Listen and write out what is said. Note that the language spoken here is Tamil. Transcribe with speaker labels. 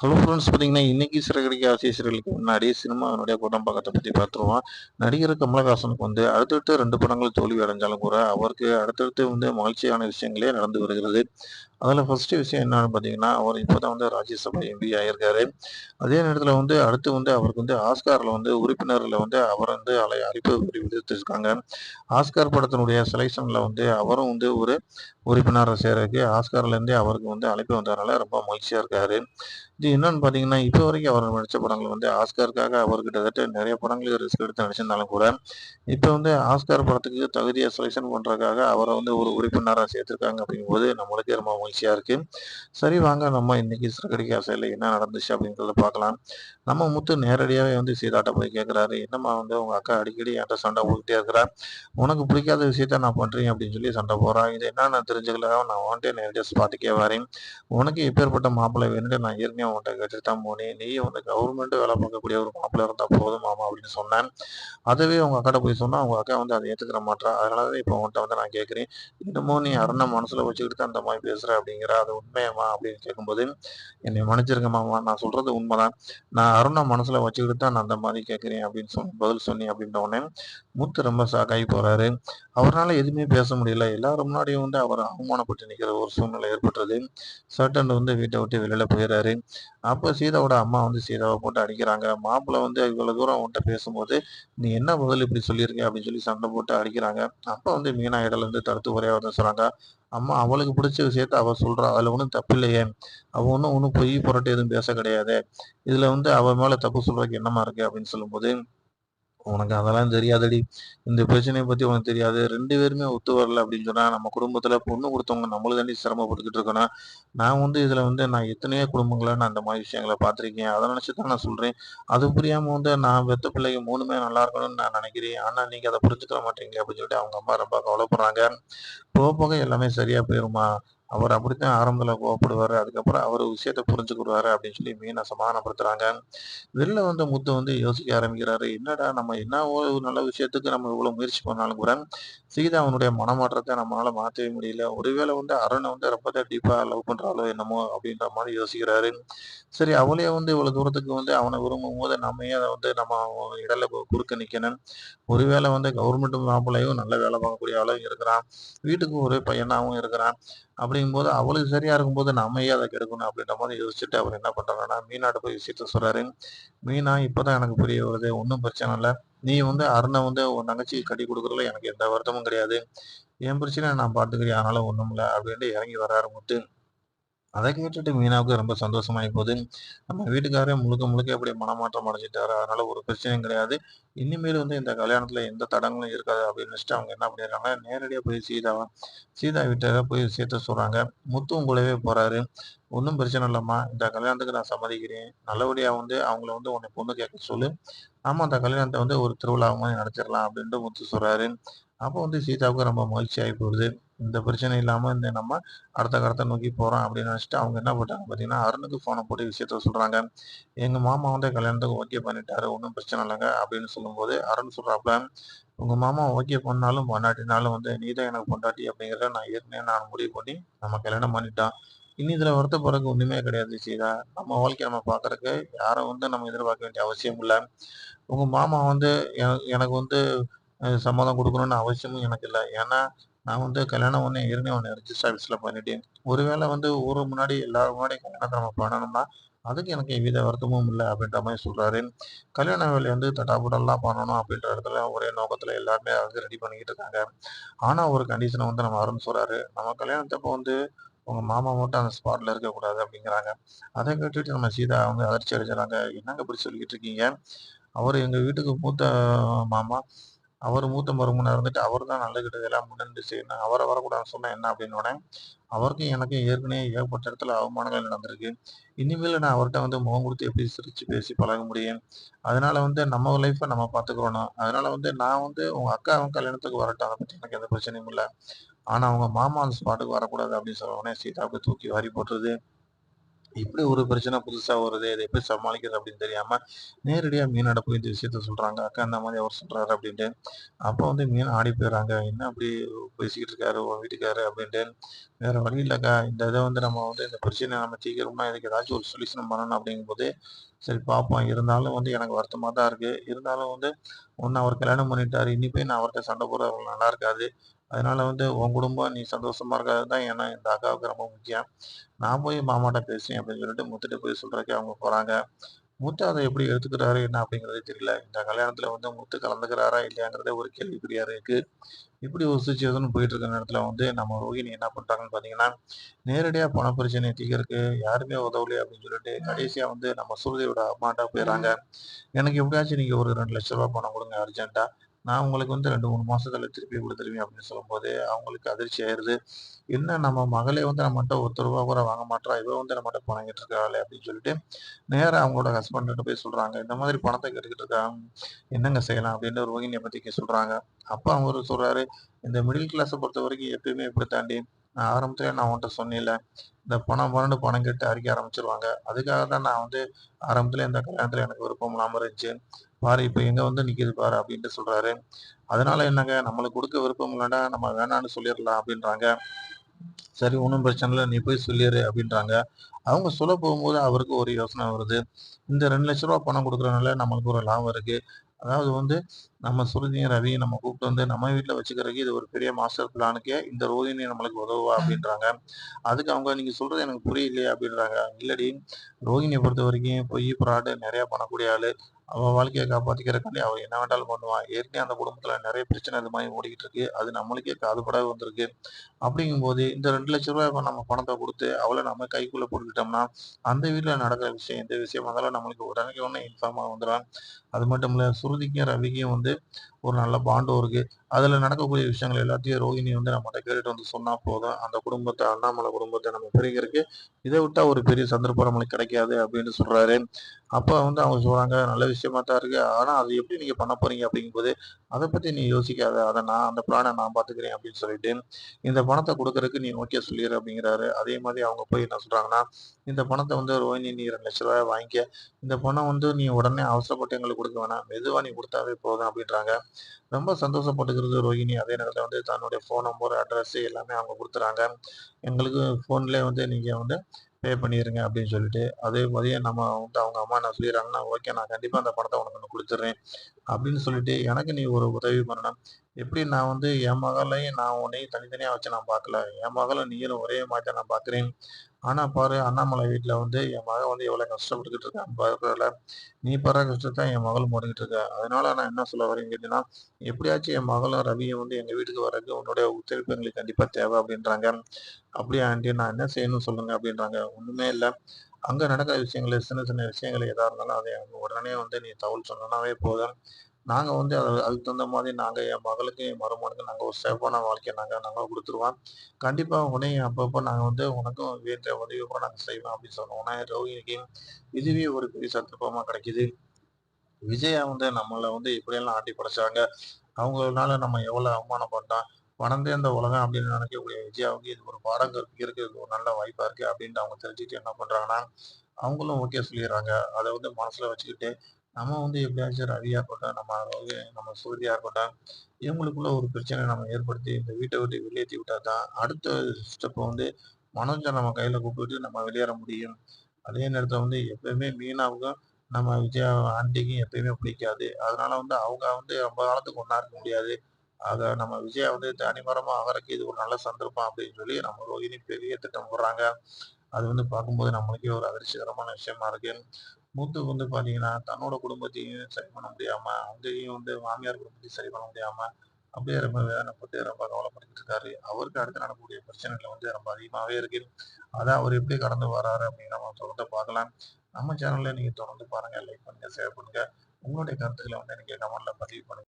Speaker 1: ஹலோ ஃப்ரெண்ட்ஸ் பார்த்தீங்கன்னா இன்னைக்கு சிறகடிக்க ஆசிரியர்களுக்கு முன்னாடி சினிமாவினுடைய படம் பக்கத்தை பற்றி பார்த்துருவோம். நடிகர் கமலஹாசனுக்கு வந்து அடுத்தடுத்து ரெண்டு படங்கள் தோல்வி அடைஞ்சாலும் கூட அவருக்கு அடுத்தடுத்து வந்து மகிழ்ச்சியான விஷயங்களே நடந்து வருகிறது. அதில் ஃபஸ்ட்டு விஷயம் என்னன்னு பார்த்தீங்கன்னா அவர் இப்போ தான் வந்து ராஜ்யசபா எம்பி ஆகியிருக்காரு அதே நேரத்தில் வந்து அடுத்து வந்து அவருக்கு வந்து ஆஸ்காரில் வந்து உறுப்பினரில் வந்து அவர் வந்து அலை அழைப்பு விடுத்திருக்காங்க. ஆஸ்கார் படத்தினுடைய செலெக்ஷனில் வந்து அவரும் வந்து ஒரு உறுப்பினராக சேரக்கு ஆஸ்கார்லேருந்தே அவருக்கு வந்து அழைப்பு வந்ததுனால ரொம்ப மகிழ்ச்சியாக இருக்கார். இது என்னன்னு பார்த்தீங்கன்னா இப்போ வரைக்கும் அவர் நடித்த படங்கள் வந்து ஆஸ்காருக்காக அவர் கிட்டத்தட்ட நிறைய படங்களுக்கு ரிஸ்க் எடுத்து நடிச்சிருந்தாலும் கூட இப்போ வந்து ஆஸ்கார் படத்துக்கு தகுதியை செலெக்ஷன் பண்ணுறதுக்காக அவரை வந்து ஒரு உறுப்பினராக சேர்த்துருக்காங்க அப்படிங்கும்போது நம்மளுக்கே ரொம்ப மகிழ்ச்சியாக இருக்குது சரி வாங்க. நம்ம இன்னைக்கு சிறகடிக்க ஆசையில் என்ன நடந்துச்சு அப்படின்றத பார்க்கலாம். நம்ம முத்து நேரடியாகவே வந்து சீதாட்ட போய் கேட்குறாரு என்னம்மா வந்து உங்கள் அக்கா அடிக்கடி என்கிட்ட சண்டை போட்டுட்டே இருக்கிறா? உனக்கு பிடிக்காத விஷயத்த நான் பண்ணுறேன் அப்படின்னு சொல்லி சண்டை போகிறான் இது என்ன? நான் தெரிஞ்சுக்கல. நான் உன்ட்டே நேரடியாக பார்த்துக்கே வரேன். உனக்கு எப்பேற்பட்ட மாப்பிள்ளை வேணுட்டு நான் ஏற்கனவே உன்கிட்ட கேட்டுட்டு தான் போனேன். நீ வந்து கவர்மெண்ட் வேலை பார்க்கக்கூடிய ஒரு மாப்பிள்ளை இருந்தால் போதும் மாமா அப்படின்னு சொன்னேன். அதுவே உங்கள் அக்காட்ட போய் சொன்னால் உங்கள் அக்கா வந்து அதை ஏற்றுக்கிற மாட்டா அதனால தான் இப்போ உன்கிட்ட வந்து நான் கேட்குறேன் இன்னமும் நீ அருணை மனசில் வச்சுக்கிட்டு தான் அந்த மாதிரி பேசுகிற அப்படிங்கிற அது உண்மையம்மா அப்படின்னு கேட்கும்போது என்னை மன்னிச்சிருங்க மாமா நான் சொல்றது உண்மைதான். நான் அருணை மனசுல வச்சுக்கிட்டு தான் நான் அந்த மாதிரி கேட்குறேன் அப்படின்னு சொல்லி பதில் சொன்னி அப்படின்ற உடனே முத்து ரொம்ப சாக்காகி போறாரு. அவரால் எதுவுமே பேச முடியல. எல்லாரும் முன்னாடியும் வந்து அவர் அவமானப்பட்டு நிற்கிற ஒரு சூழ்நிலை ஏற்பட்டுறது சட்டன் வந்து வீட்டை விட்டு வெளியில போயிடுறாரு அப்போ சீதாவோட அம்மா வந்து சீதாவை போட்டு அடிக்கிறாங்க. மாப்பிள்ளை வந்து இவ்வளோ தூரம் அவன்கிட்ட பேசும்போது நீ என்ன பதில் இப்படி சொல்லியிருக்க? அப்படின்னு சொல்லி சண்டை போட்டு அடிக்கிறாங்க. அப்போ வந்து மீனா இருந்து தடுத்து உரையா வந்து சொல்கிறாங்க அம்மா அவளுக்கு பிடிச்ச விஷயத்த அவள் சொல்கிறா அதில் ஒன்றும் தப்பு இல்லையே அவள் ஒன்றும் ஒன்றும் பொய் புரட்டு எதுவும் பேச கிடையாது. இதில் வந்து அவள் மேலே தப்பு சொல்கிறதுக்கு என்னமா இருக்குது அப்படின்னு சொல்லும்போது உனக்கு அதெல்லாம் தெரியாதடி. இந்த பிரச்சனையை பத்தி உனக்கு தெரியாது. ரெண்டு பேருமே ஒத்து வரல அப்படின்னு சொன்னா நம்ம குடும்பத்துல பொண்ணு கொடுத்தவங்க நம்மளும் தாண்டி சிரமப்பட்டுக்கிட்டு இருக்கணும் நான் வந்து இதுல வந்து நான் எத்தனையோ குடும்பங்களை நான் அந்த மாதிரி விஷயங்களை பார்த்துருக்கேன். அதை நினைச்சுதான் நான் சொல்றேன். அது புரியாம வந்து நான் வெத்த பிள்ளைங்க மூணுமே நல்லா இருக்கணும்னு நான் நினைக்கிறேன். ஆனா நீங்க அதை புரிஞ்சுக்க மாட்டீங்க அப்படின்னு சொல்லிட்டு அவங்க அம்மா ரொம்ப கவலைப்படுறாங்க. போக போக எல்லாமே சரியா போயிருமா? அவர் அப்படித்தான் ஆரம்பத்தில் கோவப்படுவார். அதுக்கப்புறம் அவர் விஷயத்த புரிஞ்சுக்கிடுவாரு அப்படின்னு சொல்லி மீனை சமாதானப்படுத்துறாங்க வெளில வந்து முத்து வந்து யோசிக்க ஆரம்பிக்கிறாரு. என்னடா நம்ம என்ன ஒரு நல்ல விஷயத்துக்கு நம்ம இவ்வளோ முயற்சி பண்ணாலும் கூட சீதா அவனுடைய மனமாற்றத்தை நம்மளால மாற்றவே முடியல. ஒருவேளை வந்து அருணை வந்து ரொம்ப டீப்பாக லவ் பண்ணுறாளோ என்னமோ அப்படின்ற மாதிரி யோசிக்கிறாரு. சரி அவளே வந்து இவ்வளவு தூரத்துக்கு வந்து அவனை விரும்பும் போது நம்ம அதை வந்து நம்ம இடல குறுக்க நிற்கணும் ஒருவேளை வந்து கவர்மெண்ட் மாப்பிள்ளையும் நல்ல வேலை பார்க்கக்கூடிய ஆளும் இருக்கிறான். வீட்டுக்கு ஒரு பையனாகவும் இருக்கிறான். அப்படிங்கும்போது அவளுக்கு சரியா இருக்கும்போது நம்ம ஏன் அதை கெடுக்கணும் அப்படின்ற மாதிரி யோசிச்சுட்டு அவர் என்ன பண்றாருன்னா மீனாட்ட போய் விஷயத்த சொல்றாரு. மீனா இப்பதான் எனக்கு புரிய வருது ஒன்றும் பிரச்சனை இல்லை. நீ வந்து அருணை வந்து உன் தங்கச்சி கட்டி கொடுக்குறதுல எனக்கு எந்த வருத்தமும் கிடையாது. என் பிரச்சனை நான் பார்த்துக்கிறேன் அதனால ஒன்றும் இல்லை அப்படின்ட்டு இறங்கி வர முத்து. அதை கேட்டுட்டு மீனாவுக்கு ரொம்ப சந்தோஷமாயி போகுது. நம்ம வீட்டுக்காரே முழுக்க முழுக்க எப்படி மனமாற்றம் அடைஞ்சிட்டாரு. அதனால ஒரு பிரச்சனையும் கிடையாது. இனிமேல் வந்து இந்த கல்யாணத்துல எந்த தடங்களும் இருக்காது அப்படின்னு நினைச்சிட்டு அவங்க என்ன பண்ணிடுறாங்க நேரடியாக போய் சீதாவை சீதா வீட்டை போய் சேர்த்து சொல்றாங்க. முத்தும் கூடவே போறாரு. ஒன்றும் பிரச்சனை இல்லைம்மா. இந்த கல்யாணத்துக்கு நான் சம்மதிக்கிறேன். நல்லபடியா வந்து அவங்கள வந்து உன்னை பொண்ணு கேட்க சொல்லு. ஆமா அந்த கல்யாணத்தை வந்து ஒரு திருவிழா மாதிரி நடத்திடலாம் அப்படின்ட்டு முத்து சொல்றாரு. அப்போ வந்து சீதாவுக்கு ரொம்ப மகிழ்ச்சி ஆகி போகுது. இந்த பிரச்சனை இல்லாமல் இந்த நம்ம அடுத்த கடத்தை நோக்கி போகிறோம் அப்படின்னு நினச்சிட்டு அவங்க என்ன போட்டாங்க பார்த்தீங்கன்னா அருணுக்கு ஃபோனை போட்டு விஷயத்த சொல்கிறாங்க எங்கள் மாமா வந்து கல்யாணத்துக்கு ஓகே பண்ணிட்டாரு ஒன்றும் பிரச்சனை இல்லைங்க அப்படின்னு சொல்லும்போது அருண் சொல்கிறாப்புல உங்கள் மாமா ஓகே பண்ணாலும் பண்ணாட்டினாலும் வந்து நீ தான் எனக்கு பொண்டாட்டி அப்படிங்கிறத நான் ஏற்கனவே நான் முடிவு பண்ணி நம்ம கல்யாணம் பண்ணிட்டான் இனி இதில் வருத்த பிறகு ஒன்றுமே கிடையாது சீதா. நம்ம வாழ்க்கையை நம்ம பார்க்குறக்கு யாரும் வந்து நம்ம எதிர்பார்க்க வேண்டிய அவசியம் இல்லை. உங்கள் மாமா வந்து எனக்கு வந்து சம்மதம் கொடுக்கணும்னு அவசியமும் எனக்கு இல்லை. ஏன்னா நான் வந்து கல்யாணம் ஒன்று ஏற்கனவே ஒன்று ரிஜிஸ்டர் ஆஃபீஸில் பண்ணிட்டேன் ஒருவேளை வந்து ஊர் முன்னாடி எல்லாரும் முன்னாடி கல்யாணத்தை நம்ம பண்ணணும்னா அதுக்கு எனக்கு எவ்வித வருத்தமும் இல்லை அப்படின்ற மாதிரி சொல்கிறாரு கல்யாண வேலையை வந்து தட்டாபுடல்லாம் பண்ணணும் அப்படின்ற இடத்துல ஒரே நோக்கத்தில் எல்லாருமே வந்து ரெடி பண்ணிக்கிட்டு இருக்காங்க. ஆனால் ஒரு கண்டிஷனை வந்து நம்ம அருண் சொல்கிறாரு நம்ம கல்யாணத்தப்போ வந்து உங்கள் மாமா மட்டும் அந்த ஸ்பாட்டில் இருக்கக்கூடாது அப்படிங்கிறாங்க. அதை கேட்டுட்டு நம்ம சீதா வந்து அதிர்ச்சி அடைஞ்சாங்க என்னங்க இப்படி சொல்லிக்கிட்டு இருக்கீங்க? அவர் எங்கள் வீட்டுக்கு மூத்த மாமா அவர் மூத்த மருமனா இருந்துட்டு அவர் தான் நல்ல கிட்டதெல்லாம் முன்னெடுத்து செய்யணும் அவரை வரக்கூடாதுன்னு சொன்னால் என்ன அப்படின்னு அவருக்கும் எனக்கும் ஏற்கனவே ஏகப்பட்ட இடத்துல அவமானங்கள் நடந்திருக்கு. இனிமேல் நான் அவர்கிட்ட வந்து முகம் கொடுத்து எப்படி சிரித்து பேசி பழக முடியும்? அதனால வந்து நம்ம லைஃப்பை நம்ம பார்த்துக்கிறோம். அதனால வந்து நான் வந்து உங்கள் அக்கா அவங்க கல்யாணத்துக்கு வரட்டும். அதை பற்றி எனக்கு எந்த பிரச்சனையும் இல்லை. ஆனால் அவங்க மாமா அந்த ஸ்பாட்டுக்கு வரக்கூடாது அப்படின்னு சொல்ல உடனே சீதாவுக்கு தூக்கி வாரி போட்டுருது. இப்படி ஒரு பிரச்சனை புதுசாக வருது. இதை எப்படி சமாளிக்கிறது அப்படின்னு தெரியாமல் நேரடியாக மீனாட்ட போய் இந்த விஷயத்த சொல்கிறாங்க அக்கா இந்த மாதிரி அவர் சொல்கிறாரு அப்படின்ட்டு. அப்போ வந்து மீன் ஆடி போயிடுறாங்க. என்ன அப்படி பேசிக்கிட்டு இருக்காரு உன் வீட்டுக்காரரு அப்படின்ட்டு. வேற வழி இல்லைக்கா இந்த இதை வந்து நம்ம வந்து இந்த பிரச்சனை நம்ம சீக்கிரமாக இதுக்கு ஏதாச்சும் ஒரு சொல்யூஷன் பண்ணணும் அப்படிங்கும்போது, சரி பார்ப்போம். இருந்தாலும் வந்து எனக்கு வருத்தமாக தான் இருக்குது இருந்தாலும் வந்து ஒன்று அவர் கல்யாணம் பண்ணிட்டாரு. இனி போய் நான் அவர்கிட்ட சண்டை போடுறது நல்லா இருக்காது. அதனால வந்து உன் குடும்பம் நீ சந்தோஷமா இருக்கிறது தான் ஏன்னா இந்த அக்காவுக்கு ரொம்ப முக்கியம். நான் போய் மாமாட்ட பேசுறேன் அப்படின்னு சொல்லிட்டு முத்துட்ட போய் சொல்றதுக்கு அவங்க போறாங்க. முத்து அத எப்படி எடுத்துக்கிறாரு என்ன அப்படிங்கிறதே தெரியல. இந்த கல்யாணத்துல வந்து முத்து கலந்துக்கிறாரா இல்லையாங்கிறதே ஒரு கேள்விக்குறியா இருக்கு. இப்படி ஒரு சிச்சுவேஷன் போயிட்டு இருக்க நேரத்துல வந்து நம்ம ரோகிணி என்ன பண்றாங்கன்னு பார்த்தீங்கன்னா, நேரடியா பண பிரச்சனைய தீர்க்கறக்கு யாருமே உதவலையே அப்படின்னு சொல்லிட்டு கடைசியா வந்து நம்ம சுருதியோட அம்மாட்ட போயிர்றாங்க. எனக்கு எப்படியாச்சும் நீங்க ஒரு ரூ. 2,00,000 பணம் குடுங்க அர்ஜென்ட்டா. நான் உங்களுக்கு வந்து 2, 3 மாசத்துல திருப்பி கொடுத்துருவேன் அப்படின்னு சொல்லும்போது, அவங்களுக்கு அதிர்ச்சி ஆயிருது. என்ன நம்ம மகளே வந்து நம்மகிட்ட ஒருத்தர் ரூபா கூட வாங்க மாட்டா இவ வந்து நம்மகிட்ட பணம் இருக்காளே அப்படின்னு சொல்லிட்டு, நேராக அவங்களோட ஹஸ்பண்ட்ட போய் சொல்றாங்க. இந்த மாதிரி பணத்தை கேட்டுக்கிட்டு இருக்காங்க என்னங்க செய்யலாம் அப்படின்னு ரோகிணிய பத்தி சொல்றாங்க. அப்ப அவர் சொல்றாரு, இந்த மிடில் கிளாஸை பொறுத்த வரைக்கும் எப்பயுமே இப்படி தாண்டி நான் ஆரம்பத்திலே நான் உன்ட்ட சொன்னேன்ல. இந்த பணம் பணம்னு பணம் கேட்டு அறிக்க ஆரம்பிச்சிருவாங்க அதுக்காக தான் நான் வந்து ஆரம்பத்துல இந்த கல்யாணத்துல எனக்கு விருப்பம் இல்லாம இருந்துச்சு. பாரு இப்ப எங்க வந்து நிக்குது பாரு அப்படின்ட்டு சொல்றாரு. அதனால என்னங்க நம்மளுக்கு கொடுக்க விருப்பம் இல்லைன்னா நம்ம வேணான்னு சொல்லிடலாம் அப்படின்றாங்க. சரி ஒன்றும் பிரச்சனை இல்லை நீ போய் சொல்லிடு அப்படின்றாங்க. அவங்க சொல்ல போகும்போது அவருக்கு ஒரு யோசனை வருது. இந்த ரெண்டு லட்ச ரூபா பணம் கொடுக்குறதுனால நம்மளுக்கு ஒரு லாபம் இருக்கு. அதாவது வந்து நம்ம சுருதியும், ரவியும் நம்ம கூப்பிட்டு வந்து நம்ம வீட்ல வச்சுக்கிறதுக்கு இது ஒரு பெரிய மாஸ்டர் பிளானுக்கே இந்த ரோகிணி நம்மளுக்கு உதவுவா அப்படின்றாங்க. அதுக்கு அவங்க நீங்க சொல்றது எனக்கு புரியலையே அப்படின்றாங்க. இல்லடி ரோகிணிய பொறுத்தவரைக்கும் பொய், ஃப்ராடு நெறைய பண்ணக்கூடிய ஆளு. அவன் வாழ்க்கையை காப்பாற்றிக்கிறக்காண்டி அவர் என்ன வேண்டாலும் பண்ணுவான் ஏற்கனவே அந்த குடும்பத்தில் நிறைய பிரச்சனை இது மாதிரி ஓடிக்கிட்டு இருக்கு. அது நம்மளுக்கே காதுபட வந்திருக்கு. அப்படிங்கும்போது இந்த ரெண்டு லட்ச ரூபாய் இப்போ நம்ம பணத்தை கொடுத்து அவளை நம்ம கைக்குள்ளே போட்டுக்கிட்டோம்னா, அந்த வீட்டில் நடக்கிற விஷயம் எந்த விஷயமா இருந்தாலும் நம்மளுக்கு உடனே உடனே இன்ஃபார்மாக வந்துடும் அது மட்டும் இல்லை சுருதிக்கும், ரவிக்கும் வந்து ஒரு நல்ல பாண்டும் இருக்கு. அதுல நடக்கக்கூடிய விஷயங்கள் எல்லாத்தையும் ரோகிணி வந்து நம்மகிட்ட கேட்டுட்டு வந்து சொன்னா போதும். அந்த குடும்பத்தை அண்ணாமலை குடும்பத்தை நம்ம பிரிக்கிறதுக்கு இதை விட்டா ஒரு பெரிய சந்தர்ப்பம் நம்மளுக்கு கிடைக்காது அப்படின்னு சொல்றாரு. அப்ப வந்து அவங்க சொல்றாங்க, நல்ல விஷயமா தான் இருக்கு. ஆனா அது எப்படி நீங்க பண்ண போறீங்க அப்படிங்கும்போது, அதை பத்தி நீ யோசிக்காத. அதை நான் அந்த பிளானை நான் பார்த்துக்கிறேன் அப்படின்னு சொல்லிட்டு, இந்த பணத்தை கொடுக்கறதுக்கு நீ ஓகே சொல்லிடு அப்படிங்கிறாரு. அதே மாதிரி அவங்க போய் என்ன சொல்றாங்கன்னா, இந்த பணத்தை வந்து ரோஹிணி நீ ரெண்டு லட்ச ரூபாய் வாங்கிக்க. இந்த பணம் வந்து நீ உடனே அவசரப்பட்டு எங்களுக்கு கொடுக்க வேணாம். மெதுவாக நீ கொடுத்தாவே போதும் அப்படின்றாங்க. ரொம்ப சந்தோஷப்பட்டுக்கிறது ரோகிணி. அதே நேரத்தில் வந்து தன்னுடைய ஃபோன் நம்பர், அட்ரஸ் எல்லாமே அவங்க கொடுத்துறாங்க எங்களுக்கு ஃபோன்லேயே வந்து நீங்கள் வந்து பே பண்ணிடுங்க அப்படின்னு சொல்லிட்டு, அதே மாதிரியே நம்ம வந்து அவங்க அம்மா என்ன சொல்லிடுறாங்கன்னா ஓகே நான் கண்டிப்பாக அந்த பணத்தை உனக்கு ஒன்று கொடுத்துட்றேன் அப்படின்னு சொல்லிட்டு, எனக்கு நீ ஒரு உதவி பண்ணணும். எப்படி நான் வந்து என் மகளையும் நான் உன்னையும் தனித்தனியாக வச்சு நான் பார்க்கல. என் மகளும் நீயும் ஒரே மாதிரி தான் நான் பார்க்குறேன் ஆனா பாரு அண்ணாமலை வீட்டில் வந்து என் மகன் வந்து எவ்வளோ கஷ்டப்பட்டுக்கிட்டு இருக்கான் பார்க்கறதுல. நீ படுற கஷ்டத்தை என் மகளும் பட்டுக்கிட்டு இருக்க அதனால நான் என்ன சொல்ல வரேன்னு கேட்டீங்கன்னா, எப்படியாச்சும் என் மகளும், ரவியும் வந்து எங்க வீட்டுக்கு வரது உன்னுடைய ஒத்துழைப்பு எங்களுக்கு கண்டிப்பா தேவை அப்படின்றாங்க. அப்படியே ஆண்டி நான் என்ன செய்யணும்னு சொல்லுங்க அப்படின்றாங்க. ஒண்ணுமே இல்லை அங்க நடக்கிற விஷயங்கள் சின்ன சின்ன விஷயங்கள் எதா இருந்தாலும் அதை உடனே வந்து நீ தகவல் சொன்னனாவே போதும். நாங்க வந்து அது அதுக்கு தகுந்த மாதிரி நாங்க என் மகளுக்கு, என் மருமகனுக்கும் நாங்க ஒரு சேஃபான வாழ்க்கையை நாங்க நாங்க குடுத்துருவோம். கண்டிப்பா உனையும் அப்பப்போ நாங்க வந்து உனக்கும் வீட்டை உதவி நாங்கள் செய்வோம் அப்படின்னு சொன்னோம் உனக்கு ரோகிணிக்கு இதுவே ஒரு பெரிய சந்தர்ப்பமாக கிடைக்குது. விஜயா வந்து நம்மளை வந்து இப்படியெல்லாம் ஆட்டி படைச்சாங்க. அவங்களால நம்ம எவ்வளோ அவமானம் பண்ணோம் வளர்ந்தே இந்த உலகம் அப்படின்னு நினைக்கக்கூடிய விஜயாவுக்கு இது ஒரு பாடம் கற்பிக்கிறதுக்கு ஒரு நல்ல வாய்ப்பா இருக்கு அப்படின்ட்டு அவங்க தெரிஞ்சுக்கிட்டு என்ன பண்றாங்கன்னா, அவங்களும் ஓகே சொல்லிடுறாங்க அதை வந்து மனசுல வச்சுக்கிட்டு, நம்ம வந்து எப்படியாச்சும் ரவியா இருக்கட்டும், நம்ம ரோகி நம்ம சூர்யா இருக்கட்டும், இவங்களுக்குள்ள ஒரு பிரச்சனை நம்ம ஏற்படுத்தி இந்த வீட்டை விட்டு வெளியேற்றி விட்டா தான், அடுத்த ஸ்டெப் வந்து மனோஜை நம்ம கையில கூப்பிட்டு நம்ம வெளியேற முடியும். அதே நேரத்தில் வந்து எப்பயுமே மீனாவுக்கும், நம்ம விஜயா ஆண்டிக்கும் எப்பயுமே பிடிக்காது. அதனால வந்து அவங்க வந்து ரொம்ப காலத்துக்கு ஒன்றா இருக்க முடியாது. ஆக நம்ம விஜயா வந்து தனிமரமா ஆகறதுக்கு இது ஒரு நல்ல சந்தர்ப்பம் அப்படின்னு சொல்லி நம்ம ரோஹிணி பெரிய திட்டம் போடுறாங்க. அது வந்து பார்க்கும்போது நம்மளுக்கே ஒரு அதிர்ச்சிகரமான விஷயமா இருக்கு. மூத்த வந்து பார்த்தீங்கன்னா, தன்னோட குடும்பத்தையும் சரி பண்ண முடியாம, அங்கேயும் வந்து மாமியார் குடும்பத்தையும் சரி பண்ண முடியாம, அப்படியே ரொம்ப வேதனைப்பட்டு ரொம்ப கவலைப்பட்டுக்கிட்டு இருக்காரு. அவருக்கு அடுத்து நடக்கக்கூடிய பிரச்சனைகள் வந்து ரொம்ப அதிகமாவே இருக்கு. அதான் அவர் எப்படி கடந்து வராரு அப்படின்னு நம்ம தொடர்ந்து பார்க்கலாம். நம்ம சேனல்ல நீங்க தொடர்ந்து பாருங்க. லைக் பண்ணுங்க, ஷேர் பண்ணுங்க. உங்களுடைய கருத்துக்களை வந்து நீங்க கமெண்ட்ல பதிவு பண்ணுங்க.